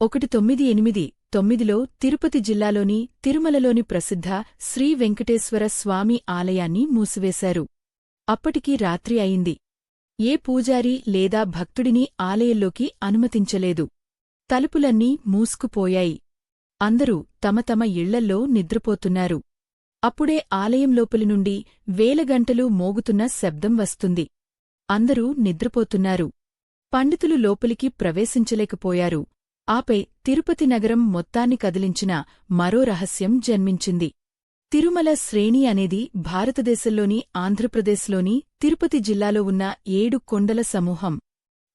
ఒకటి తొమ్మిది ఎనిమిది తొమ్మిదిలో తిరుపతి జిల్లాలోని తిరుమలలోని ప్రసిద్ధ శ్రీ వెంకటేశ్వర స్వామి ఆలయాన్ని మూసివేశారు. అప్పటికి రాత్రి అయింది. ఏ పూజారి లేదా భక్తుడిని ఆలయంలోకి అనుమతించలేదు. తలుపులన్నీ మూసుకుపోయాయి. అందరూ తమ తమ ఇళ్ళల్లో నిద్రపోతున్నారు. అప్పుడే ఆలయం లోపలి నుండి వేలగంటలు మోగుతున్న శబ్దం వస్తుంది. అందరూ నిద్రపోతున్నారు. పండితులు లోపలికి ప్రవేశించలేకపోయారు. ఆపై తిరుపతి నగరం మొత్తాన్ని కదిలించిన మరో రహస్యం జన్మించింది. తిరుమల శ్రేణి అనేది భారతదేశంలోని ఆంధ్రప్రదేశ్లోని తిరుపతి జిల్లాలో ఉన్న ఏడు కొండల సమూహం.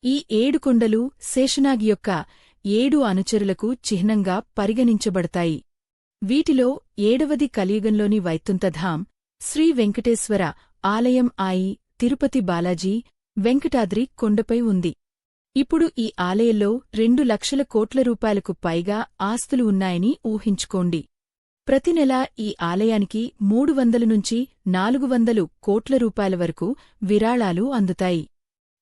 ఈ ఏడు కొండలు శేషనాగి యొక్క ఏడు అనుచరులకు చిహ్నంగా పరిగణించబడతాయి. వీటిలో ఏడవది కలియుగంలోని వైతుంతధాం శ్రీ వెంకటేశ్వర ఆలయం ఆయి తిరుపతి బాలాజీ వెంకటాద్రి కొండపై ఉంది. ఇప్పుడు ఈ ఆలయంలో రెండు లక్షల కోట్ల రూపాయలకు పైగా ఆస్తులు ఉన్నాయని ఊహించుకోండి. ప్రతి నెలా ఈ ఆలయానికి మూడు వందల నుంచి నాలుగు వందలు కోట్ల రూపాయల వరకు విరాళాలు అందుతాయి.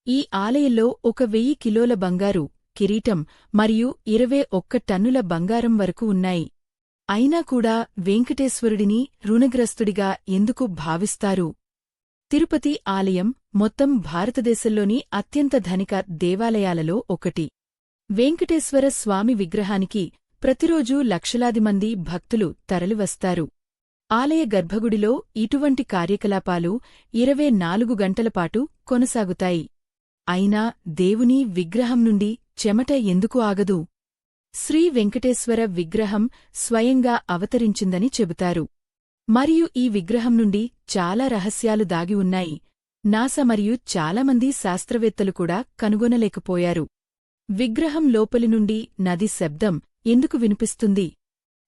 ఈ ఆలయంలో ఒక వెయ్యి కిలోల బంగారు కిరీటం మరియు ఇరవై ఒక్క టన్నుల బంగారం వరకు ఉన్నాయి. అయినా కూడా వెంకటేశ్వరుడిని రుణగ్రస్తుడిగా ఎందుకు భావిస్తారు? తిరుపతి ఆలయం మొత్తం భారతదేశంలోని అత్యంత ధనిక దేవాలయాలలో ఒకటి. వెంకటేశ్వర స్వామి విగ్రహానికి ప్రతిరోజూ లక్షలాది మంది భక్తులు తరలివస్తారు. ఆలయ గర్భగుడిలో ఇటువంటి కార్యకలాపాలు ఇరవై నాలుగు గంటలపాటు కొనసాగుతాయి. అయినా దేవుని విగ్రహం నుండి చెమట ఎందుకు ఆగదు? శ్రీ వెంకటేశ్వర విగ్రహం స్వయంగా అవతరించిందని చెబుతారు. మరియు ఈ విగ్రహం నుండి చాలా రహస్యాలు దాగి ఉన్నాయి. నాసా మరియు చాలామంది శాస్త్రవేత్తలు కూడా కనుగొనలేకపోయారు. విగ్రహం లోపలి నుండి నది శబ్దం ఎందుకు వినిపిస్తుంది?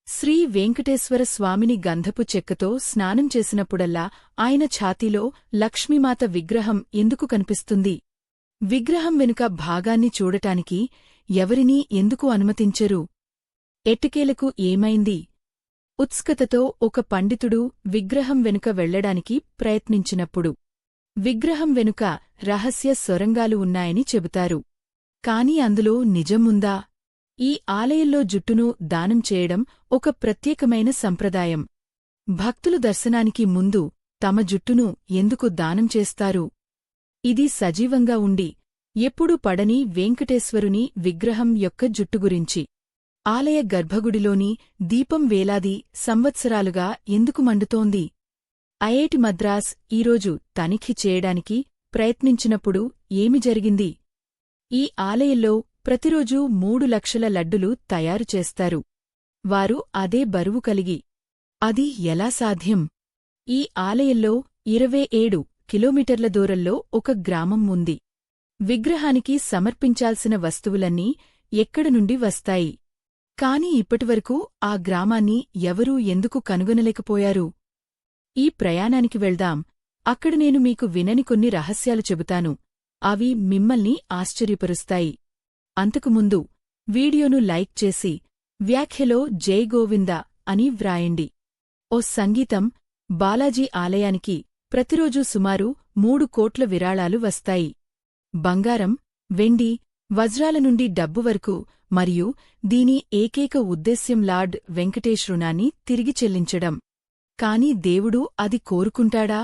శ్రీ వెంకటేశ్వర స్వామిని గంధపు చెక్కతో స్నానం చేసినప్పుడల్లా ఆయన ఛాతీలో లక్ష్మీమాత విగ్రహం ఎందుకు కనిపిస్తుంది? విగ్రహం వెనుక భాగాన్ని చూడటానికి ఎవరినీ ఎందుకు అనుమతించరు? ఎట్టికేలకు ఏమైంది? ఉత్స్కతతో ఒక పండితుడు విగ్రహం వెనుక వెళ్ళడానికి ప్రయత్నించినప్పుడు విగ్రహం వెనుక రహస్య సొరంగాలు ఉన్నాయని చెబుతారు. కాని అందులో నిజముందా? ఈ ఆలయంలో జుట్టును దానం చేయడం ఒక ప్రత్యేకమైన సంప్రదాయం. భక్తులు దర్శనానికి ముందు తమ జుట్టును ఎందుకు దానం చేస్తారు? ఇది సజీవంగా ఉండి ఎప్పుడూ పడని వెంకటేశ్వరుని విగ్రహం యొక్క జుట్టు గురించి. ఆలయ గర్భగుడిలోని దీపం వేలాది సంవత్సరాలుగా ఎందుకు మండుతోంది? ఐఐటి మద్రాస్ ఈరోజు తనిఖీ చేయడానికి ప్రయత్నించినప్పుడు ఏమి జరిగింది? ఈ ఆలయంలో ప్రతిరోజూ మూడు లక్షల లడ్డులు తయారు చేస్తారు. వారు అదే బరువు కలిగి. అది ఎలా సాధ్యం? ఈ ఆలయంలో ఇరవై ఏడు కిలోమీటర్ల దూరంలో ఒక గ్రామం ఉంది. విగ్రహానికి సమర్పించాల్సిన వస్తువులన్నీ ఎక్కడ నుండి వస్తాయి? కాని ఇప్పటివరకు ఆ గ్రామాన్ని ఎవరూ ఎందుకు కనుగొనలేకపోయారు? ఈ ప్రయాణానికి వెళ్దాం. అక్కడ నేను మీకు వినని కొన్ని రహస్యాలు చెబుతాను. అవి మిమ్మల్ని ఆశ్చర్యపరుస్తాయి. అంతకుముందు వీడియోను లైక్ చేసి వ్యాఖ్యలో జై గోవింద అని వ్రాయండి. ఓ సంగీతం బాలాజీ ఆలయానికి ప్రతిరోజూ సుమారు మూడు కోట్ల విరాళాలు వస్తాయి. బంగారం వెండి వజ్రాల నుండి డబ్బు వరకు మరియు దీని ఏకైక ఉద్దేశ్యం లార్డ్ వెంకటేష్ రుణాన్ని తిరిగి చెల్లించడం. కాని దేవుడు అది కోరుకుంటాడా?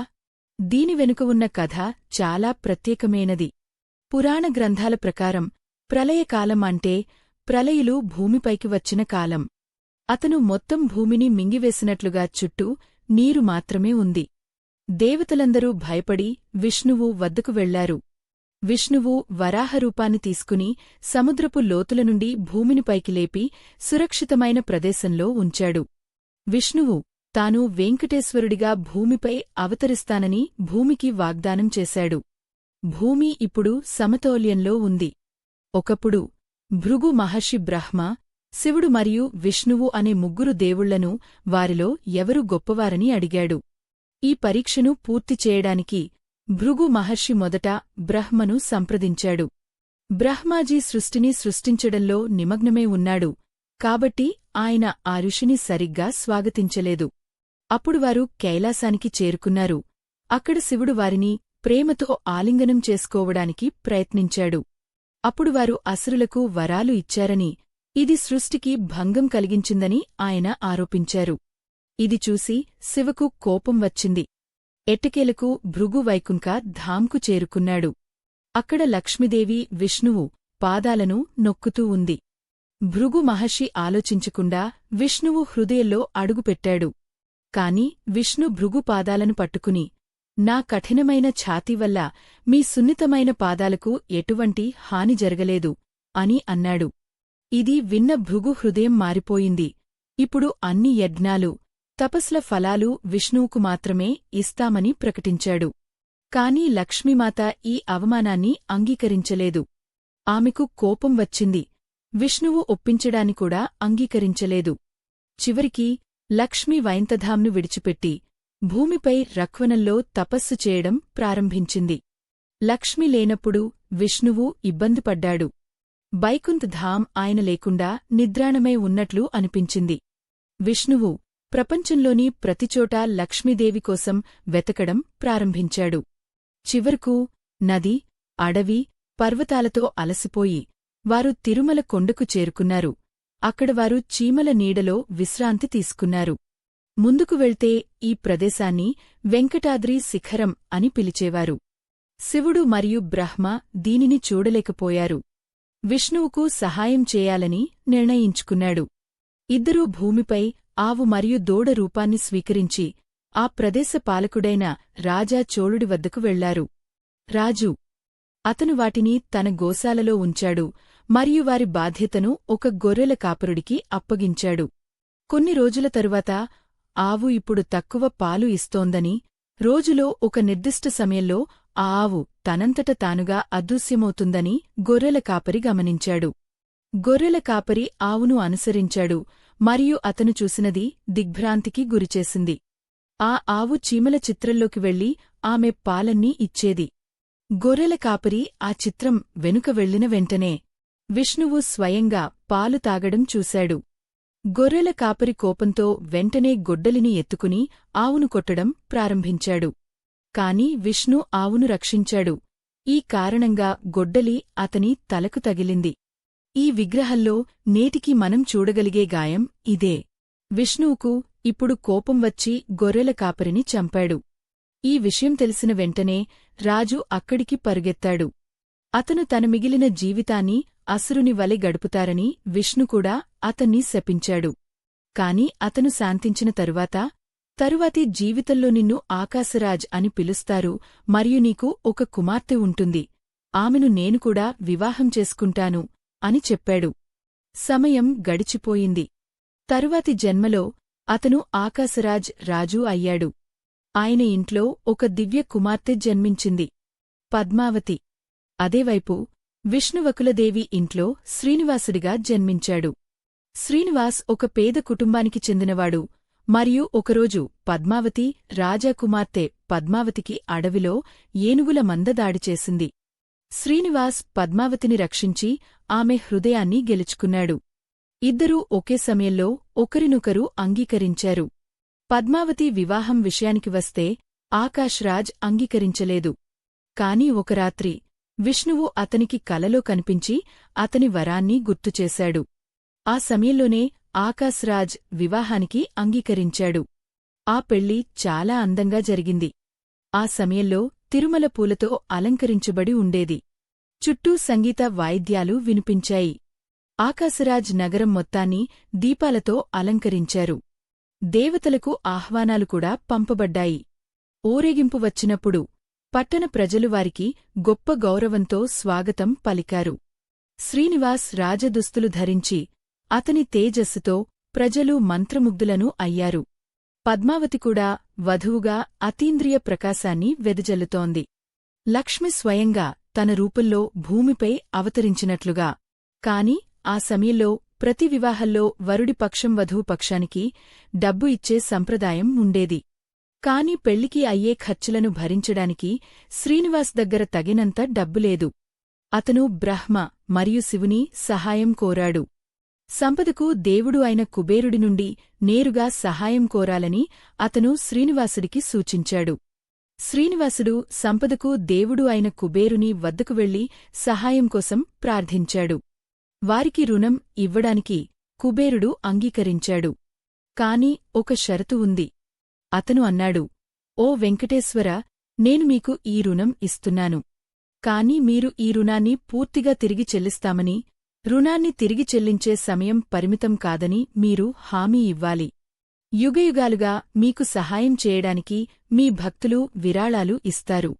దీని వెనుక ఉన్న కథ చాలా ప్రత్యేకమైనది. పురాణ గ్రంథాల ప్రకారం ప్రళయకాలం అంటే ప్రళయులు భూమిపైకి వచ్చిన కాలం. అతను మొత్తం భూమిని మింగివేసినట్లుగా చుట్టూ నీరు మాత్రమే ఉంది. దేవతలందరూ భయపడి విష్ణువు వద్దకు వెళ్ళారు. విష్ణువు వరాహరూపాన్ని తీసుకుని సముద్రపు లోతుల నుండి భూమిని పైకి లేపి సురక్షితమైన ప్రదేశంలో ఉంచాడు. విష్ణువు తాను వెంకటేశ్వరుడిగా భూమిపై అవతరిస్తానని భూమికి వాగ్దానం చేశాడు. భూమి ఇప్పుడు సమతౌల్యంలో ఉంది. ఒకప్పుడు భృగు మహర్షి బ్రహ్మ శివుడు మరియు విష్ణువు అనే ముగ్గురు దేవుళ్ళను వారిలో ఎవరు గొప్పవారని అడిగాడు. ఈ పరీక్షను పూర్తి చేయడానికి భృగు మహర్షి మొదట బ్రహ్మను సంప్రదించాడు. బ్రహ్మాజీ సృష్టిని సృష్టించడంలో నిమగ్నమే ఉన్నాడు. కాబట్టి ఆయన ఆ ఋషిని సరిగ్గా స్వాగతించలేదు. అప్పుడు వారు కైలాసానికి చేరుకున్నారు. అక్కడ శివుడు వారిని ప్రేమతో ఆలింగనం చేసుకోవడానికి ప్రయత్నించాడు. అప్పుడు వారు అసురులకు వరాలు ఇచ్చారని ఇది సృష్టికి భంగం కలిగించిందని ఆయన ఆరోపించారు. ఇది చూసి శివకు కోపం వచ్చింది. ఎట్టకేలకు భృగు వైకుంక ధాంకు చేరుకున్నాడు. అక్కడ లక్ష్మీదేవి విష్ణువు పాదాలను నొక్కుతూ ఉంది. భృగు మహర్షి ఆలోచించకుండా విష్ణువు హృదయంలో అడుగుపెట్టాడు. కాని విష్ణు భృగు పాదాలను పట్టుకుని నా కఠినమైన ఛాతీ వల్ల మీ సున్నితమైన పాదాలకు ఎటువంటి హాని జరగలేదు అని అన్నాడు. ఇది విన్న భృగు హృదయం మారిపోయింది. ఇప్పుడు అన్ని యజ్ఞాలు తపస్ల ఫలాలు విష్ణువుకు మాత్రమే ఇస్తామని ప్రకటించాడు. కాని లక్ష్మీమాత ఈ అవమానాన్ని అంగీకరించలేదు. ఆమెకు కోపం వచ్చింది. విష్ణువు ఒప్పించడానికూడా అంగీకరించలేదు. చివరికి లక్ష్మీ వైంతధాంను విడిచిపెట్టి భూమిపై రఖ్వనంలో తపస్సు చేయడం ప్రారంభించింది. లక్ష్మి లేనప్పుడు విష్ణువు ఇబ్బందిపడ్డాడు బైకుంత్ ధామ్ ఆయన లేకుండా నిద్రాణమై ఉన్నట్లు అనిపించింది. విష్ణువు ప్రపంచంలోని ప్రతిచోటా లక్ష్మీదేవి కోసం వెతకడం ప్రారంభించాడు. చివరకు నది అడవి పర్వతాలతో అలసిపోయి వారు తిరుమల కొండకు చేరుకున్నారు. అక్కడ వారు చీమల నీడలో విశ్రాంతి తీసుకున్నారు. ముందుకు వెళ్తే ఈ ప్రదేశాన్ని వెంకటాద్రి శిఖరం అని పిలిచేవారు. శివుడు మరియు బ్రహ్మ దీనిని చూడలేకపోయారు. విష్ణువుకు సహాయం చేయాలని నిర్ణయించుకున్నాడు. ఇద్దరూ భూమిపై ఆవు మరియు దూడ రూపాన్ని స్వీకరించి ఆ ప్రదేశ పాలకుడైన రాజా చోళుడి వద్దకు వెళ్ళారు. రాజు అతను వాటిని తన గోశాలలో ఉంచాడు. మరియు వారి బాధ్యతను ఒక గొర్రెల కాపరుడికి అప్పగించాడు. కొన్ని రోజుల తరువాత ఆవు ఇప్పుడు తక్కువ పాలు ఇస్తోందని రోజులో ఒక నిర్దిష్ట సమయంలో ఆ ఆవు తనంతట తానుగా అదృశ్యమవుతుందని గొర్రెల కాపరి గమనించాడు. గొర్రెల కాపరి ఆవును అనుసరించాడు మరియు అతను చూసినది దిగ్భ్రాంతికి గురిచేసింది. ఆ ఆవు చీమల చిత్రంలోకి వెళ్ళి ఆమె పాలన్నీ ఇచ్చేది. గొర్రెల కాపరి ఆ చిత్రం వెనుక వెళ్ళిన వెంటనే విష్ణువు స్వయంగా పాలు తాగడం చూశాడు. గొర్రెల కాపరి కోపంతో వెంటనే గొడ్డలిని ఎత్తుకుని ఆవును కొట్టడం ప్రారంభించాడు. కాని విష్ణు ఆవును రక్షించాడు. ఈ కారణంగా గొడ్డలి అతని తలకు తగిలింది. ఈ విగ్రహంలో నేటికి మనం చూడగలిగే గాయం ఇదే. విష్ణువుకు ఇప్పుడు కోపం వచ్చి గొర్రెల కాపరిని చంపాడు. ఈ విషయం తెలిసిన వెంటనే రాజు అక్కడికి పరుగెత్తాడు. అతను తన మిగిలిన జీవితాన్ని అసురుని వలె గడుపుతారని విష్ణుకూడా అతన్ని శపించాడు. కాని అతను శాంతించిన తరువాత తరువాతి జీవితంలో నిన్ను ఆకాశరాజ్ అని పిలుస్తారు మరియు నీకు ఒక కుమార్తె ఉంటుంది. ఆమెను నేను కూడా వివాహం చేసుకుంటాను అని చెప్పాడు. సమయం గడిచిపోయింది. తరువాతి జన్మలో అతను ఆకాశరాజ్ రాజూ అయ్యాడు. ఆయన ఇంట్లో ఒక దివ్య కుమార్తె జన్మించింది. పద్మావతి. అదేవైపు విష్ణువకులదేవి ఇంట్లో శ్రీనివాసుడిగా జన్మించాడు. శ్రీనివాస్ ఒక పేద కుటుంబానికి చెందినవాడు. మరియు ఒకరోజు పద్మావతి రాజాకుమార్తె పద్మావతికి అడవిలో ఏనుగుల మంద దాడి చేసింది. శ్రీనివాస్ పద్మావతిని రక్షించి ఆమె హృదయాన్ని గెలుచుకున్నాడు. ఇద్దరూ ఒకే సమయంలో ఒకరినొకరు అంగీకరించారు. పద్మావతి వివాహం విషయానికి వస్తే ఆకాశ్రాజ్ అంగీకరించలేదు. కాని ఒక రాత్రి విష్ణువు అతనికి కలలో కనిపించి అతని వరాన్ని గుర్తుచేశాడు. ఆ సమయంలోనే ఆకాశ్రాజ్ వివాహానికి అంగీకరించాడు. ఆ పెళ్ళి చాలా అందంగా జరిగింది. ఆ సమయంలో తిరుమల పూలతో అలంకరించబడి ఉండేది. చుట్టూ సంగీత వాయిద్యాలు వినిపించాయి. ఆకాశరాజ్ నగరం మొత్తాన్ని దీపాలతో అలంకరించారు. దేవతలకు ఆహ్వానాలు కూడా పంపబడ్డాయి. ఊరేగింపు వచ్చినప్పుడు పట్టణ ప్రజలు వారికి గొప్ప గౌరవంతో స్వాగతం పలికారు. శ్రీనివాస్ రాజదుస్తులు ధరించి అతని తేజస్సుతో ప్రజలు మంత్రముగ్ధులను అయ్యారు. పద్మావతి కూడా వధువుగా అతీంద్రియ ప్రకాశాన్ని వెదజల్లుతోంది. లక్ష్మి స్వయంగా తన రూపంలో భూమిపై అవతరించినట్లుగా. కాని ఆ సమయంలో ప్రతి వివాహంలో వరుడి పక్షం వధువు పక్షానికి డబ్బు ఇచ్చే సంప్రదాయం ఉండేది. కాని పెళ్ళికి అయ్యే ఖర్చులను భరించడానికి శ్రీనివాస్ దగ్గర తగినంత డబ్బులేదు అతను బ్రహ్మ మరియు శివుని సహాయం కోరాడు. సంపదకు దేవుడు అయిన కుబేరుడి నుండి నేరుగా సహాయం కోరాలని అతను శ్రీనివాసుడికి సూచించాడు. శ్రీనివాసుడు సంపదకు దేవుడు అయిన కుబేరుని వద్దకు వెళ్ళి సహాయం కోసం ప్రార్థించాడు. వారికి రుణం ఇవ్వడానికి కుబేరుడు అంగీకరించాడు. కాని ఒక షరతు ఉంది. అతను అన్నాడు ఓ వెంకటేశ్వర నేను మీకు ఈ రుణం ఇస్తున్నాను. కాని మీరు ఈ రుణాన్ని పూర్తిగా తిరిగి చెల్లిస్తామని రుణాన్ని తిరిగి చెల్లించే సమయం పరిమితం కాదని మీరు హామీ ఇవ్వాలి. యుగయుగాలుగా మీకు సహాయం చేయడానికి మీ భక్తులు విరాళాలు ఇస్తారు.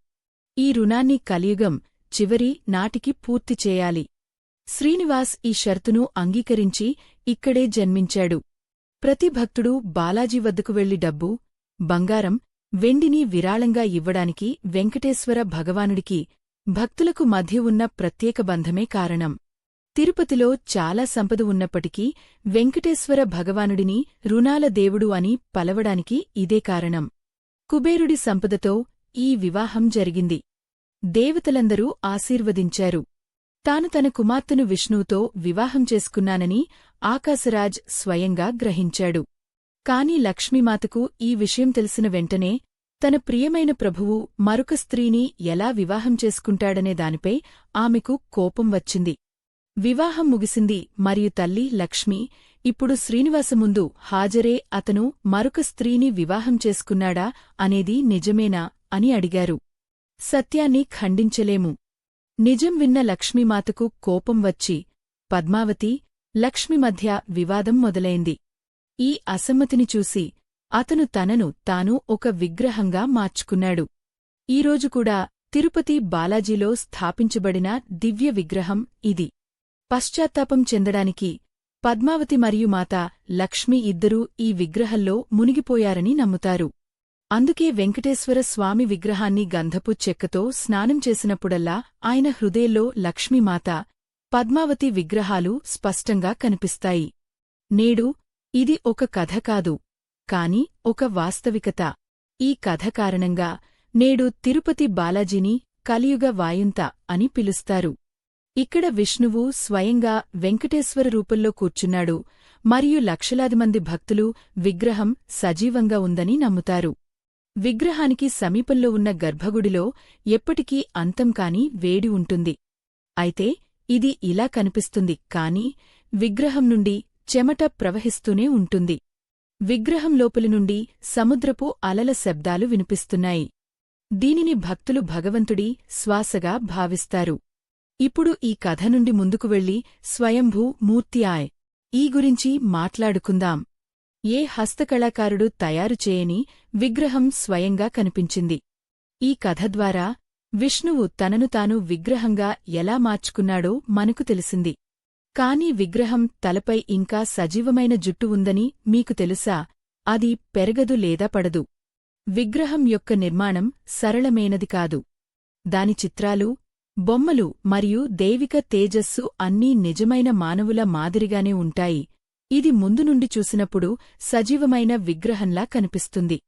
ఈ రుణాన్ని కలియుగం చివరి నాటికి పూర్తి చేయాలి. శ్రీనివాస్ ఈ షర్తును అంగీకరించి ఇక్కడే జన్మించాడు. ప్రతి భక్తుడు బాలాజీ వద్దకు వెళ్ళి డబ్బు బంగారం వెండిని విరాళంగా ఇవ్వడానికి వెంకటేశ్వర భగవానుడికి భక్తులకు మధ్య ఉన్న ప్రత్యేక బంధమే కారణం. తిరుపతిలో చాలా సంపద ఉన్నప్పటికీ వెంకటేశ్వర భగవానుడిని రుణాల దేవుడు అని పలవడానికి ఇదే కారణం. కుబేరుడి సంపదతో ఈ వివాహం జరిగింది. దేవతలందరూ ఆశీర్వదించారు. తాను తన కుమార్తెను విష్ణువుతో వివాహం చేసుకున్నానని ఆకాశరాజ్ స్వయంగా గ్రహించాడు. కాని లక్ష్మీమాతకు ఈ విషయం తెలిసిన వెంటనే తన ప్రియమైన ప్రభువు మరొక స్త్రీని ఎలా వివాహం చేసుకుంటాడనే దానిపై ఆమెకు కోపం వచ్చింది. వివాహం ముగిసింది మరియు తల్లి లక్ష్మి ఇప్పుడు శ్రీనివాస ముందు హాజరే అతను మరొక స్త్రీని వివాహం చేసుకున్నాడా అనేది నిజమేనా అని అడిగారు. సత్యాన్ని ఖండించలేము. నిజం విన్న లక్ష్మీమాతకు కోపం వచ్చి పద్మావతి లక్ష్మి మధ్య వివాదం మొదలైంది. ఈ అసమ్మతిని చూసి అతను తనను తాను ఒక విగ్రహంగా మార్చుకున్నాడు. ఈరోజు కూడా తిరుపతి బాలాజీలో స్థాపించబడిన దివ్య విగ్రహం ఇది. పశ్చాత్తాపం చెందడానికి పద్మావతి మరియు మాత లక్ష్మి ఇద్దరూ ఈ విగ్రహంలో మునిగిపోయారని నమ్ముతారు. అందుకే వెంకటేశ్వర స్వామి విగ్రహాన్ని గంధపు చెక్కతో స్నానం చేసినప్పుడల్లా ఆయన హృదయంలో లక్ష్మీమాత పద్మావతి విగ్రహాలు స్పష్టంగా కనిపిస్తాయి. నేడు ఇది ఒక కథ కాదు కాని ఒక వాస్తవికత. ఈ కథ కారణంగా నేడు తిరుపతి బాలాజీని కలియుగ వాయుంత అని పిలుస్తారు. ఇక్కడ విష్ణువు స్వయంగా వెంకటేశ్వర రూపంలో కూర్చున్నాడు మరియు లక్షలాది మంది భక్తులు విగ్రహం సజీవంగా ఉందని నమ్ముతారు. విగ్రహానికి సమీపంలో ఉన్న గర్భగుడిలో ఎప్పటికీ అంతం కాని వేడి ఉంటుంది. అయితే ఇది ఇలా కనిపిస్తుంది కాని విగ్రహం నుండి చెమట ప్రవహిస్తూనే ఉంటుంది. విగ్రహం లోపలి నుండి సముద్రపు అలల శబ్దాలు వినిపిస్తున్నాయి. దీనిని భక్తులు భగవంతుడి శ్వాసగా భావిస్తారు. ఇప్పుడు ఈ కథ నుండి ముందుకు వెళ్ళి స్వయంభూ మూర్తి ఆయ్ ఈ గురించి మాట్లాడుకుందాం. ఏ హస్తకళాకారుడు తయారు చేయని విగ్రహం స్వయంగా కనిపించింది. ఈ కథ ద్వారా విష్ణువు తనను తాను విగ్రహంగా ఎలా మార్చుకున్నాడో మనకు తెలిసింది. కాని విగ్రహం తలపై ఇంకా సజీవమైన జుట్టు ఉందని మీకు తెలుసా? అది పెరగదు లేదా పడదు. విగ్రహం యొక్క నిర్మాణం సరళమైనది కాదు. దాని చిత్రాలు బొమ్మలు మరియు దైవిక తేజస్సు అన్నీ నిజమైన మానవుల మాదిరిగానే ఉంటాయి. ఇది ముందు నుండి చూసినప్పుడు సజీవమైన విగ్రహంలా కనిపిస్తుంది.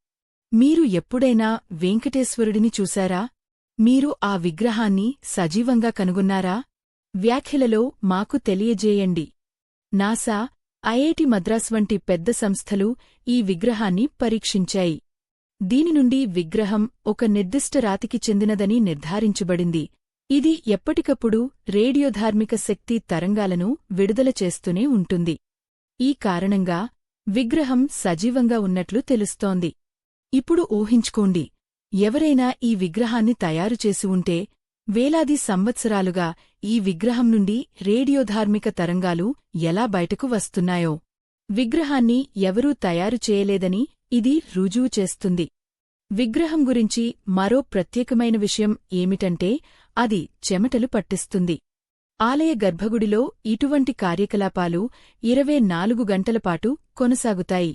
మీరు ఎప్పుడైనా వెంకటేశ్వరుడిని చూశారా? మీరు ఆ విగ్రహాన్ని సజీవంగా కనుగొన్నారా? వ్యాఖ్యలలో మాకు తెలియజేయండి. నాసా ఐఐటి మద్రాస్ వంటి పెద్ద సంస్థలు ఈ విగ్రహాన్ని పరీక్షించాయి. దీని నుండి విగ్రహం ఒక నిర్దిష్ట రాతికి చెందినదని నిర్ధారించబడింది. ఇది ఎప్పటికప్పుడు రేడియోధార్మిక శక్తి తరంగాలను విడుదల చేస్తూనే ఉంటుంది. ఈ కారణంగా విగ్రహం సజీవంగా ఉన్నట్లు తెలుస్తోంది. ఇప్పుడు ఊహించుకోండి ఎవరైనా ఈ విగ్రహాన్ని తయారు చేసి ఉంటే వేలాది సంవత్సరాలుగా ఈ విగ్రహం నుండి రేడియోధార్మిక తరంగాలు ఎలా బయటకు వస్తున్నాయో. విగ్రహాన్ని ఎవరూ తయారు చేయలేదని ఇది రుజువు చేస్తుంది. విగ్రహం గురించి మరో ప్రత్యేకమైన విషయం ఏమిటంటే అది చెమటలు పట్టిస్తుంది. ఆలయ గర్భగుడిలో ఇటువంటి కార్యకలాపాలు ఇరవై నాలుగు గంటలపాటు కొనసాగుతాయి.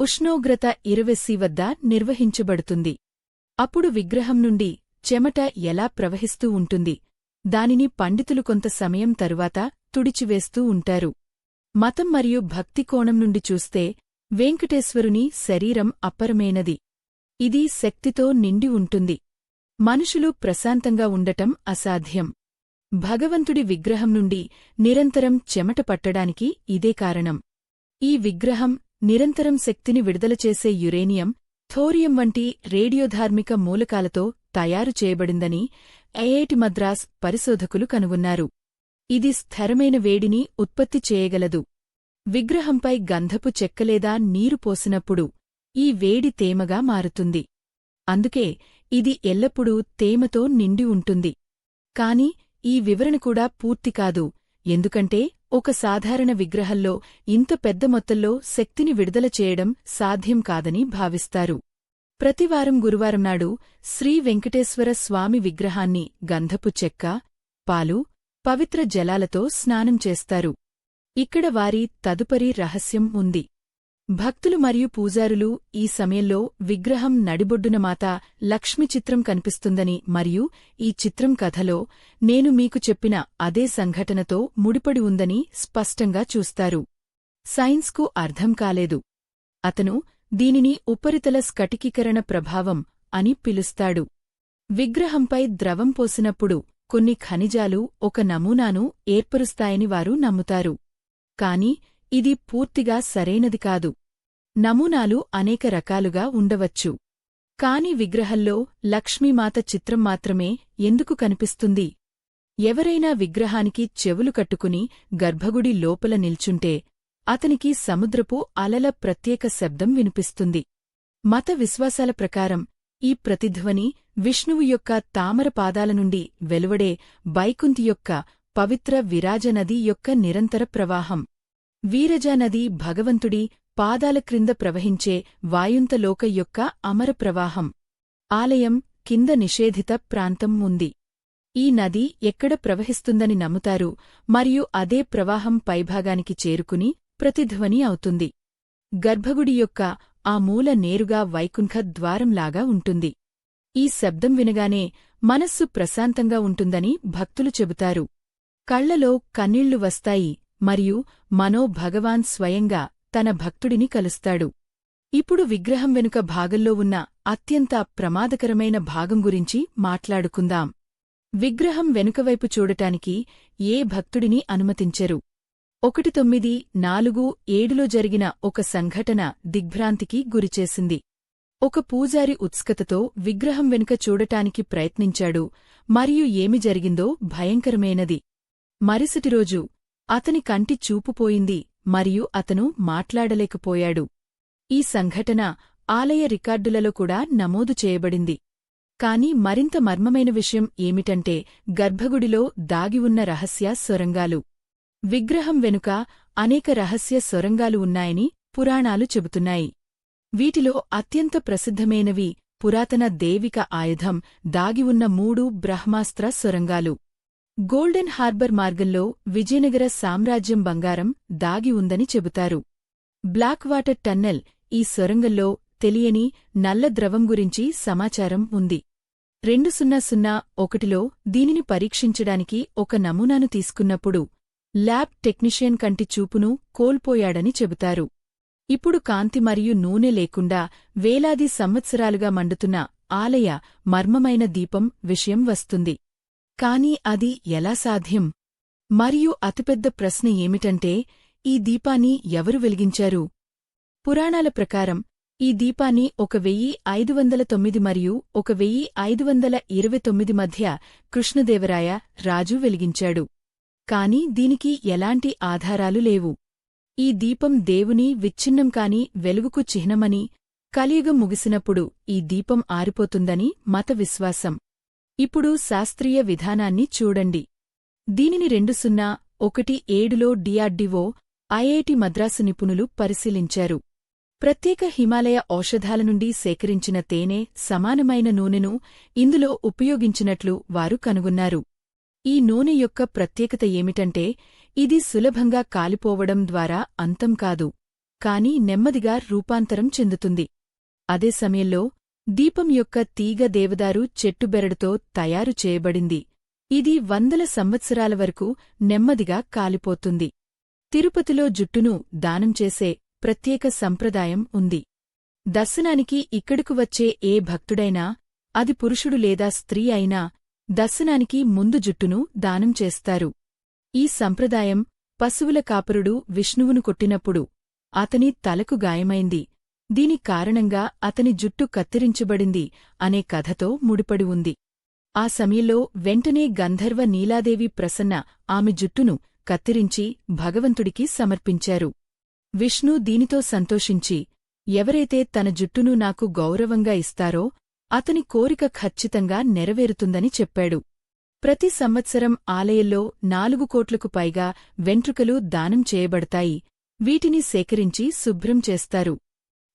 ఉష్ణోగ్రత ఇరవెస్సి వద్ద నిర్వహించబడుతుంది. అప్పుడు విగ్రహం నుండి చెమట ఎలా ప్రవహిస్తూ ఉంటుంది. దానిని పండితులు కొంత సమయం తరువాత తుడిచివేస్తూ ఉంటారు. మతం మరియు భక్తి కోణం నుండి చూస్తే వెంకటేశ్వరుని శరీరం అప్పరమైనది ఇది శక్తితో నిండి ఉంటుంది. మనుషులు ప్రశాంతంగా ఉండటం అసాధ్యం. భగవంతుడి విగ్రహం నుండి నిరంతరం చెమట పట్టడానికి ఇదే కారణం. ఈ విగ్రహం నిరంతరం శక్తిని విడుదల చేసే యురేనియం థోరియం వంటి రేడియోధార్మిక మూలకాలతో తయారు చేయబడిందని ఐఐటి మద్రాస్ పరిశోధకులు కనుగొన్నారు. ఇది స్థిరమైన వేడిని ఉత్పత్తి చేయగలదు. విగ్రహంపై గంధపు చెక్కలేదా నీరు పోసినప్పుడు ఈ వేడి తేమగా మారుతుంది. అందుకే ఇది ఎల్లప్పుడూ తేమతో నిండి ఉంటుంది. కాని ఈ వివరణ కూడా పూర్తి కాదు. ఎందుకంటే ఒక సాధారణ విగ్రహంలో ఇంత పెద్ద మొత్తంలో శక్తిని విడుదల చేయడం సాధ్యం కాదని భావిస్తారు. ప్రతివారం గురువారం నాడు శ్రీ వెంకటేశ్వర స్వామి విగ్రహాన్ని గంధపు చెక్క పాలు పవిత్ర జలాలతో స్నానం చేస్తారు. ఇక్కడ వారి తదుపరి రహస్యం ఉంది. భక్తులు మరియు పూజారులు ఈ సమయంలో విగ్రహం నడిబొడ్డున మాత లక్ష్మి చిత్రం కనిపిస్తుందని మరియు ఈ చిత్రం కథలో నేను మీకు చెప్పిన అదే సంఘటనతో ముడిపడి ఉందని స్పష్టంగా చూస్తారు. సైన్స్కు అర్థం కాలేదు. అతను దీనిని ఉపరితల స్ఫటికీకరణ ప్రభావం అని పిలుస్తాడు. విగ్రహంపై ద్రవం పోసినప్పుడు కొన్ని ఖనిజాలు ఒక నమూనాను ఏర్పరుస్తాయని వారు నమ్ముతారు. కాని ఇది పూర్తిగా సరైనది కాదు. నమూనాలు అనేక రకాలుగా ఉండవచ్చు. కాని విగ్రహంలో లక్ష్మీమాత చిత్రం మాత్రమే ఎందుకు కనిపిస్తుంది? ఎవరైనా విగ్రహానికి చెవులు కట్టుకుని గర్భగుడి లోపల నిల్చుంటే అతనికి సముద్రపు అలల ప్రత్యేక శబ్దం వినిపిస్తుంది. మత విశ్వాసాల ప్రకారం ఈ ప్రతిధ్వని విష్ణువు యొక్క తామర పాదాల నుండి వెలువడే బైకుంతి యొక్క పవిత్ర విరాజనది యొక్క నిరంతర ప్రవాహం. వీరజానది భగవంతుడి పాదాల క్రింద ప్రవహించే వాయుంతలోక యొక్క అమర ప్రవాహం. ఆలయం కింద నిషేధిత ప్రాంతం ఉంది. ఈ నది ఎక్కడ ప్రవహిస్తుందని నమ్ముతారు మరియు అదే ప్రవాహం పైభాగానికి చేరుకుని ప్రతిధ్వని అవుతుంది. గర్భగుడి యొక్క ఆ మూల నేరుగా వైకుంఠ ద్వారంలాగా ఉంటుంది. ఈ శబ్దం వినగానే మనస్సు ప్రశాంతంగా ఉంటుందని భక్తులు చెబుతారు. కళ్ళలో కన్నీళ్ళు వస్తాయి మరియు మనో భగవాన్ స్వయంగా తన భక్తుడిని కలుస్తాడు. ఇప్పుడు విగ్రహం వెనుక భాగంలో ఉన్న అత్యంత ప్రమాదకరమైన భాగం గురించి మాట్లాడుకుందాం. విగ్రహం వెనుకవైపు చూడటానికి ఏ భక్తుడిని అనుమతించరు. ఒకటి తొమ్మిది నాలుగు ఏడులో జరిగిన ఒక సంఘటన దిగ్భ్రాంతికి గురిచేసింది. ఒక పూజారి ఉత్స్కతతో విగ్రహం వెనుక చూడటానికి ప్రయత్నించాడు మరియు ఏమి జరిగిందో భయంకరమైనది. మరుసటి రోజు అతని కంటి చూపుపోయింది మరియు అతను మాట్లాడలేకపోయాడు. ఈ సంఘటన ఆలయ రికార్డులలో కూడా నమోదు చేయబడింది. కాని మరింత మర్మమైన విషయం ఏమిటంటే గర్భగుడిలో దాగివున్న రహస్య సొరంగాలు. విగ్రహం వెనుక అనేక రహస్య సొరంగాలు ఉన్నాయని పురాణాలు చెబుతున్నాయి. వీటిలో అత్యంత ప్రసిద్ధమైనవి పురాతన దేవిక ఆయుధం దాగి ఉన్న మూడు బ్రహ్మాస్త్ర సొరంగాలు. గోల్డెన్ హార్బర్ మార్గంలో విజయనగర సామ్రాజ్యం బంగారం దాగి ఉందని చెబుతారు. బ్లాక్ వాటర్ టన్నెల్ ఈ సొరంగంలో తెలియని నల్ల ద్రవం గురించి సమాచారం ఉంది. రెండు సున్నా సున్నా ఒకటిలో దీనిని పరీక్షించడానికి ఒక నమూనాను తీసుకున్నప్పుడు ల్యాబ్ టెక్నీషియన్ కంటి చూపును కోల్పోయాడని చెబుతారు. ఇప్పుడు కాంతి మరియు నూనె లేకుండా వేలాది సంవత్సరాలుగా మండుతున్న ఆలయ మర్మమైన దీపం విషయం వస్తుంది. కాని అది ఎలా సాధ్యం? మరియు అతిపెద్ద ప్రశ్న ఏమిటంటే ఈ దీపాన్ని ఎవరు వెలిగించారు? పురాణాల ప్రకారం ఈ దీపాన్ని ఒక వెయ్యి ఐదు వందల తొమ్మిది మరియు ఒక వెయ్యి ఐదు వందల ఇరవై తొమ్మిది మధ్య కృష్ణదేవరాయ రాజు వెలిగించాడు. కాని దీనికి ఎలాంటి ఆధారాలు లేవు. ఈ దీపం దేవుని విచ్ఛిన్నం కాని వెలుగుకు చిహ్నమని కలియుగం ముగిసినప్పుడు ఈ దీపం ఆరిపోతుందని మత విశ్వాసం. ఇప్పుడు శాస్త్రీయ విధానాన్ని చూడండి. దీనిని రెండు సున్నా ఒకటి ఏడులో డిఆర్డిఓ ఐఐటి మద్రాసు నిపుణులు పరిశీలించారు. ప్రత్యేక హిమాలయ ఔషధాల నుండి సేకరించిన తేనె సమానమైన నూనెను ఇందులో ఉపయోగించినట్లు వారు కనుగొన్నారు. ఈ నూనె యొక్క ప్రత్యేకత ఏమిటంటే ఇది సులభంగా కాలిపోవడం ద్వారా అంతం కాదు కాని నెమ్మదిగా రూపాంతరం చెందుతుంది. అదే సమయంలో దీపం యొక్క తీగ దేవదారు చెట్టుబెరడుతో తయారు చేయబడింది. ఇది వందల సంవత్సరాల వరకు నెమ్మదిగా కాలిపోతుంది. తిరుపతిలో జుట్టును దానం చేసే ప్రత్యేక సంప్రదాయం ఉంది. దర్శనానికి ఇక్కడకు వచ్చే ఏ భక్తుడైనా అది పురుషుడు లేదా స్త్రీ అయినా దర్శనానికి ముందు జుట్టును దానం చేస్తారు. ఈ సంప్రదాయం పశువుల కాపరుడు విష్ణువును కొట్టినప్పుడు అతని తలకు గాయమైంది. దీని కారణంగా అతని జుట్టు కత్తిరించబడింది అనే కథతో ముడిపడి ఉంది. ఆ సమయంలో వెంటనే గంధర్వ నీలాదేవి ప్రసన్న ఆమె జుట్టును కత్తిరించి భగవంతుడికి సమర్పించారు. విష్ణు దీనితో సంతోషించి ఎవరైతే తన జుట్టును నాకు గౌరవంగా ఇస్తారో అతని కోరిక ఖచ్చితంగా నెరవేరుతుందని చెప్పాడు. ప్రతి సంవత్సరం ఆలయంలో నాలుగు కోట్లకు పైగా వెంట్రుకలు దానం చేయబడతాయి. వీటిని సేకరించి శుభ్రం చేస్తారు.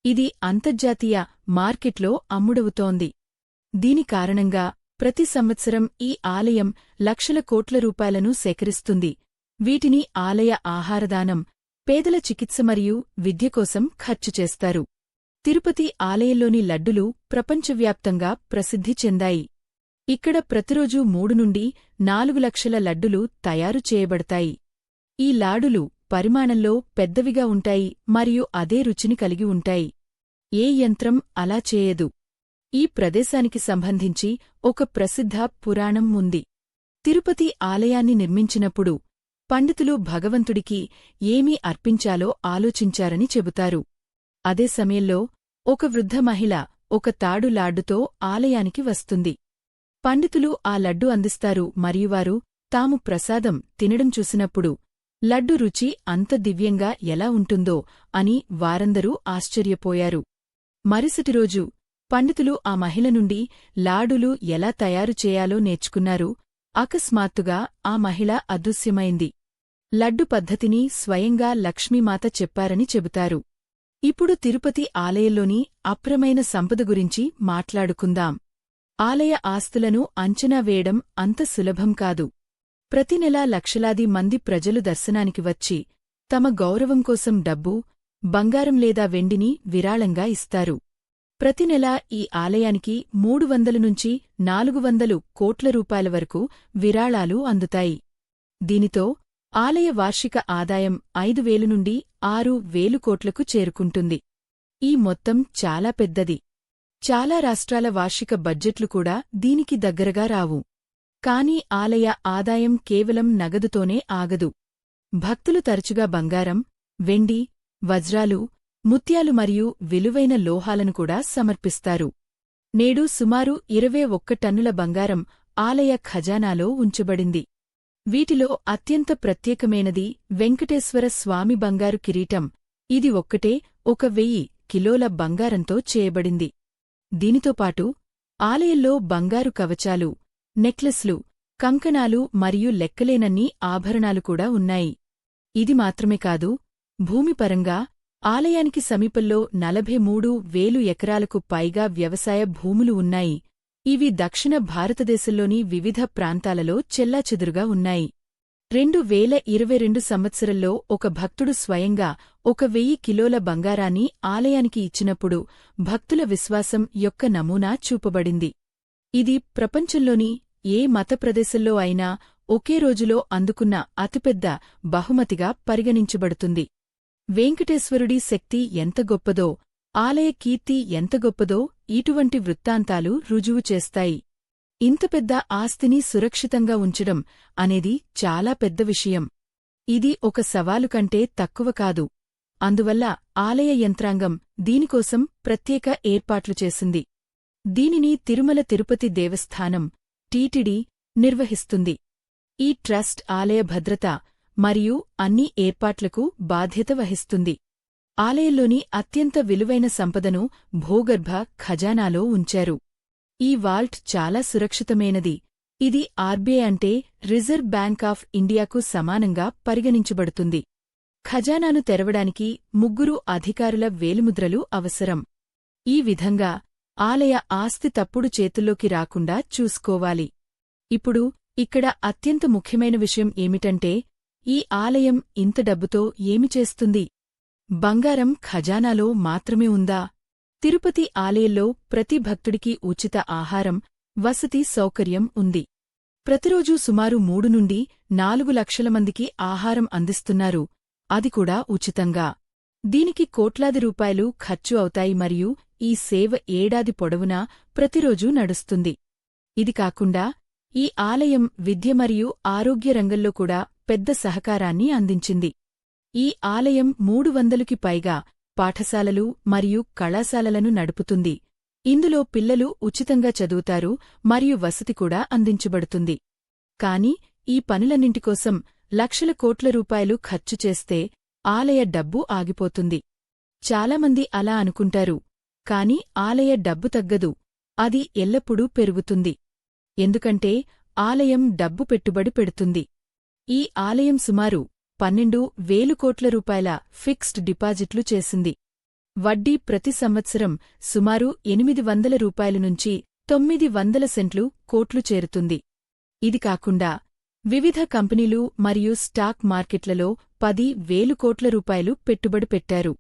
ఇది అంతర్జాతీయ మార్కెట్లో అమ్ముడవుతోంది. దీని కారణంగా ప్రతి సంవత్సరం ఈ ఆలయం లక్షల కోట్ల రూపాయలను సేకరిస్తుంది. వీటిని ఆలయ ఆహారదానం పేదల చికిత్స మరియు విద్య కోసం ఖర్చు చేస్తారు. తిరుపతి ఆలయంలోని లడ్డులు ప్రపంచవ్యాప్తంగా ప్రసిద్ధి చెందాయి. ఇక్కడ ప్రతిరోజూ మూడు నుండి నాలుగు లక్షల లడ్డులు తయారు చేయబడతాయి. ఈ లాడులు పరిమాణంలో పెద్దవిగా ఉంటాయి మరియు అదే రుచిని కలిగి ఉంటాయి. ఏ యంత్రం అలా చేయదు. ఈ ప్రదేశానికి సంబంధించి ఒక ప్రసిద్ధ పురాణం ఉంది. తిరుపతి ఆలయాన్ని నిర్మించినప్పుడు పండితులు భగవంతుడికి ఏమీ అర్పించాలో ఆలోచించారని చెబుతారు. అదే సమయంలో ఒక వృద్ధ మహిళ ఒక తాడు లాడ్డుతో ఆలయానికి వస్తుంది. పండితులు ఆ లడ్డు అందిస్తారు మరియు వారు తాము ప్రసాదం తినడం చూసినప్పుడు లడ్డు రుచి అంత దివ్యంగా ఎలా ఉంటుందో అని వారందరూ ఆశ్చర్యపోయారు. మరుసటి రోజు పండితులు ఆ మహిళ నుండి లాడులు ఎలా తయారు చేయాలో నేర్చుకున్నారు. అకస్మాత్తుగా ఆ మహిళ అదృశ్యమైంది. లడ్డు పద్ధతిని స్వయంగా లక్ష్మీమాత చెప్పారని చెబుతారు. ఇప్పుడు తిరుపతి ఆలయంలోని అప్రమైన సంపద గురించి మాట్లాడుకుందాం. ఆలయ ఆస్తులను అంచనా వేయడం అంత సులభం కాదు. ప్రతి నెలా లక్షలాది మంది ప్రజలు దర్శనానికి వచ్చి తమ గౌరవం కోసం డబ్బు బంగారం లేదా వెండిని విరాళంగా ఇస్తారు. ప్రతి నెలా ఈ ఆలయానికి మూడు వందల నుంచి నాలుగు వందలు కోట్ల రూపాయల వరకు విరాళాలు అందుతాయి. దీనితో ఆలయ వార్షిక ఆదాయం ఐదు వేలు నుండి ఆరు వేలు కోట్లకు చేరుకుంటుంది. ఈ మొత్తం చాలా పెద్దది. చాలా రాష్ట్రాల వార్షిక బడ్జెట్లు కూడా దీనికి దగ్గరగా రావు. కాని ఆలయ ఆదాయం కేవలం నగదుతోనే ఆగదు. భక్తులు తరచుగా బంగారం వెండి వజ్రాలు ముత్యాలు మరియు విలువైన లోహాలను కూడా సమర్పిస్తారు. నేడు సుమారు ఇరవై ఒక్క టన్నుల బంగారం ఆలయ ఖజానాలో ఉంచబడింది. వీటిలో అత్యంత ప్రత్యేకమైనది వెంకటేశ్వర స్వామి బంగారు కిరీటం. ఇది ఒక్కటే ఒక వెయ్యి కిలోల బంగారంతో చేయబడింది. దీనితోపాటు ఆలయంలో బంగారు కవచాలు నెక్లెస్లు కంకణాలు మరియు లెక్కలేనన్ని ఆభరణాలు కూడా ఉన్నాయి. ఇది మాత్రమే కాదు భూమిపరంగా ఆలయానికి సమీపంలో నలభై మూడు వేలు ఎకరాలకు పైగా వ్యవసాయ భూములు ఉన్నాయి. ఇవి దక్షిణ భారతదేశంలోని వివిధ ప్రాంతాలలో చెల్లాచెదురుగా ఉన్నాయి. రెండు వేల ఇరవై రెండు సంవత్సరంలో ఒక భక్తుడు స్వయంగా ఒక వెయ్యి కిలోల బంగారాన్ని ఆలయానికి ఇచ్చినప్పుడు భక్తుల విశ్వాసం యొక్క నమూనా చూపబడింది. ఇది ప్రపంచంలోని ఏ మత ప్రదేశంలో అయినా ఒకే రోజులో అందుకున్న అతిపెద్ద బహుమతిగా పరిగణించబడుతుంది. వెంకటేశ్వరుడి శక్తి ఎంత గొప్పదో ఆలయ కీర్తి ఎంత గొప్పదో ఇటువంటి వృత్తాంతాలు రుజువు చేస్తాయి. ఇంత పెద్ద ఆస్తిని సురక్షితంగా ఉంచడం అనేది చాలా పెద్ద విషయం. ఇది ఒక సవాలు కంటే తక్కువ కాదు. అందువల్ల ఆలయ యంత్రాంగం దీనికోసం ప్రత్యేక ఏర్పాట్లు చేసింది. దీనిని తిరుమల తిరుపతి దేవస్థానం టీటిడి నిర్వహిస్తుంది. ఈ ట్రస్ట్ ఆలయ భద్రత మరియు అన్ని ఏర్పాట్లకు బాధ్యత వహిస్తుంది. ఆలయంలోని అత్యంత విలువైన సంపదను భూగర్భ ఖజానాలో ఉంచారు. ఈ వాల్ట్ చాలా సురక్షితమైనది. ఇది ఆర్బీఐ అంటే రిజర్వ్ బ్యాంక్ ఆఫ్ ఇండియాకు సమానంగా పరిగణించబడుతుంది. ఖజానాను తెరవడానికి ముగ్గురు అధికారుల వేలిముద్రలు అవసరం. ఈ విధంగా ఆలయ ఆస్తి తప్పుడు చేతుల్లోకి రాకుండా చూసుకోవాలి. ఇప్పుడు ఇక్కడ అత్యంత ముఖ్యమైన విషయం ఏమిటంటే ఈ ఆలయం ఇంత డబ్బుతో ఏమి చేస్తుంది? బంగారం ఖజానాలో మాత్రమే ఉందా? తిరుపతి ఆలయంలో ప్రతి భక్తుడికి ఉచిత ఆహారం వసతి సౌకర్యం ఉంది. ప్రతిరోజూ సుమారు మూడు నుండి నాలుగు లక్షల మందికి ఆహారం అందిస్తున్నారు. అది కూడా ఉచితంగా. దీనికి కోట్లాది రూపాయలు ఖర్చు అవుతాయి మరియు ఈ సేవ ఏడాది పొడవునా ప్రతిరోజూ నడుస్తుంది. ఇది కాకుండా ఈ ఆలయం విద్య మరియు ఆరోగ్య రంగంలో కూడా పెద్ద సహకారాన్ని అందించింది. ఈ ఆలయం మూడు వందలుకి పైగా పాఠశాలలు మరియు కళాశాలలను నడుపుతుంది. ఇందులో పిల్లలు ఉచితంగా చదువుతారు మరియు వసతి కూడా అందించబడుతుంది. కాని ఈ పనులన్నింటికోసం లక్షల కోట్ల రూపాయలు ఖర్చు చేస్తే ఆలయ డబ్బు ఆగిపోతుంది. చాలామంది అలా అనుకుంటారు. కాని ఆలయ డబ్బు తగ్గదు. అది ఎల్లప్పుడూ పెరుగుతుంది. ఎందుకంటే ఆలయం డబ్బు పెట్టుబడి పెడుతుంది. ఈ ఆలయం సుమారు పన్నెండు వేలు కోట్ల రూపాయల ఫిక్స్డ్ డిపాజిట్లు చేసింది. వడ్డీ ప్రతి సంవత్సరం సుమారు ఎనిమిది వందల రూపాయల నుంచి తొమ్మిది వందల సెంట్లు కోట్లు చేరుతుంది. ఇది కాకుండా వివిధ కంపెనీలు మరియు స్టాక్ మార్కెట్లలో పది వేలు కోట్ల రూపాయలు పెట్టుబడి పెట్టారు.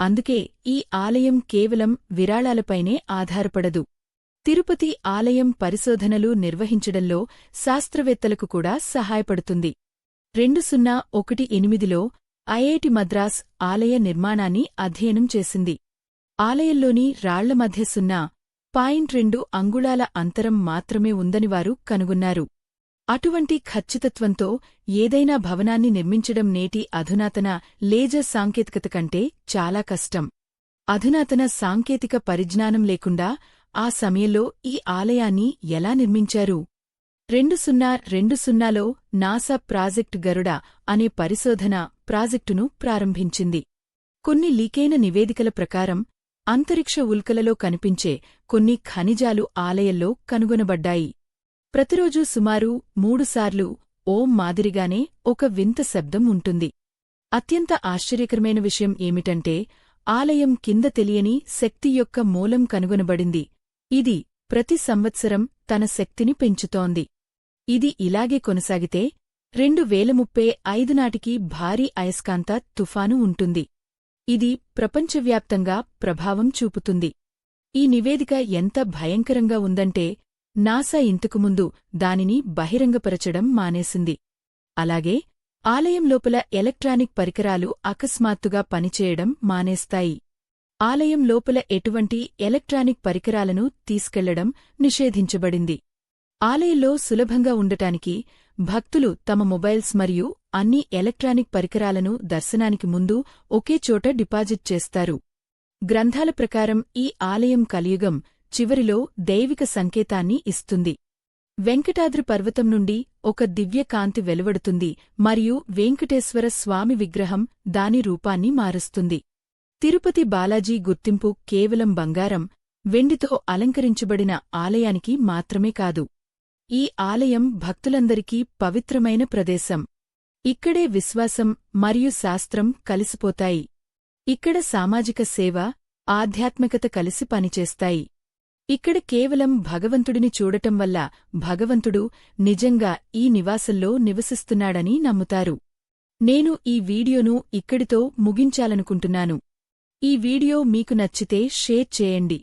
అందుకే ఈ ఆలయం కేవలం విరాళాలపైనే ఆధారపడదు. తిరుపతి ఆలయం పరిశోధనలు నిర్వహించడంలో శాస్త్రవేత్తలకు కూడా సహాయపడుతుంది. రెండు సున్నా ఒకటి ఎనిమిదిలో ఐఐటి మద్రాస్ ఆలయ నిర్మాణాన్ని అధ్యయనం చేసింది. ఆలయంలోని రాళ్ళ మధ్య సున్నా పాయింట్ రెండు అంగుళాల అంతరం మాత్రమే ఉందని వారు కనుగొన్నారు. అటువంటి ఖచ్చితత్వంతో ఏదైనా భవనాన్ని నిర్మించడం నేటి అధునాతన లేజర్ సాంకేతికత కంటే చాలా కష్టం. అధునాతన సాంకేతిక పరిజ్ఞానం లేకుండా ఆ సమయంలో ఈ ఆలయాన్ని ఎలా నిర్మించారు? రెండు సున్నా రెండు సున్నాలో నాసా ప్రాజెక్ట్ గరుడ అనే పరిశోధన ప్రాజెక్టును ప్రారంభించింది. కొన్ని లీకైన నివేదికల ప్రకారం అంతరిక్ష ఉల్కలలో కనిపించే కొన్ని ఖనిజాలు ఆలయంలో కనుగొనబడ్డాయి. ప్రతిరోజూ సుమారు మూడుసార్లు ఓం మాదిరిగానే ఒక వింత శబ్దం ఉంటుంది. అత్యంత ఆశ్చర్యకరమైన విషయం ఏమిటంటే ఆలయం కింద తెలియని శక్తి యొక్క మూలం కనుగొనబడింది. ఇది ప్రతి సంవత్సరం తన శక్తిని పెంచుతోంది. ఇది ఇలాగే కొనసాగితే రెండు వేల ముప్పై ఐదు నాటికి భారీ అయస్కాంత తుఫాను ఉంటుంది. ఇది ప్రపంచవ్యాప్తంగా ప్రభావం చూపుతుంది. ఈ నివేదిక ఎంత భయంకరంగా ఉందంటే నాసా ఇంతకుముందు దానిని బహిరంగపరచడం మానేసింది. అలాగే ఆలయం లోపల ఎలక్ట్రానిక్ పరికరాలు అకస్మాత్తుగా పనిచేయడం మానేస్తాయి. ఆలయం లోపల ఎటువంటి ఎలక్ట్రానిక్ పరికరాలను తీసుకెళ్ళడం నిషేధించబడింది. ఆలయంలో సులభంగా ఉండటానికి భక్తులు తమ మొబైల్స్ మరియు అన్ని ఎలక్ట్రానిక్ పరికరాలను దర్శనానికి ముందు ఒకే చోట డిపాజిట్ చేస్తారు. గ్రంథాల ప్రకారం ఈ ఆలయం కలియుగం చివరిలో దైవిక సంకేతాన్ని ఇస్తుంది. వెంకటాద్రి పర్వతం నుండి ఒక దివ్యకాంతి వెలువడుతుంది మరియు వెంకటేశ్వర స్వామి విగ్రహం దాని రూపాన్ని మారుస్తుంది. తిరుపతి బాలాజీ గుర్తింపు కేవలం బంగారం వెండితో అలంకరించబడిన ఆలయానికి మాత్రమే కాదు. ఈ ఆలయం భక్తులందరికీ పవిత్రమైన ప్రదేశం. ఇక్కడే విశ్వాసం మరియు శాస్త్రం కలిసిపోతాయి. ఇక్కడ సామాజిక సేవ ఆధ్యాత్మికత కలిసి పనిచేస్తాయి. ఇక్కడ కేవలం భగవంతుడిని చూడటం వల్ల భగవంతుడు నిజంగా ఈ నివాసంలో నివసిస్తున్నాడని నమ్ముతారు. నేను ఈ వీడియోను ఇక్కడితో ముగించాలనుకుంటున్నాను. ఈ వీడియో మీకు నచ్చితే షేర్ చేయండి.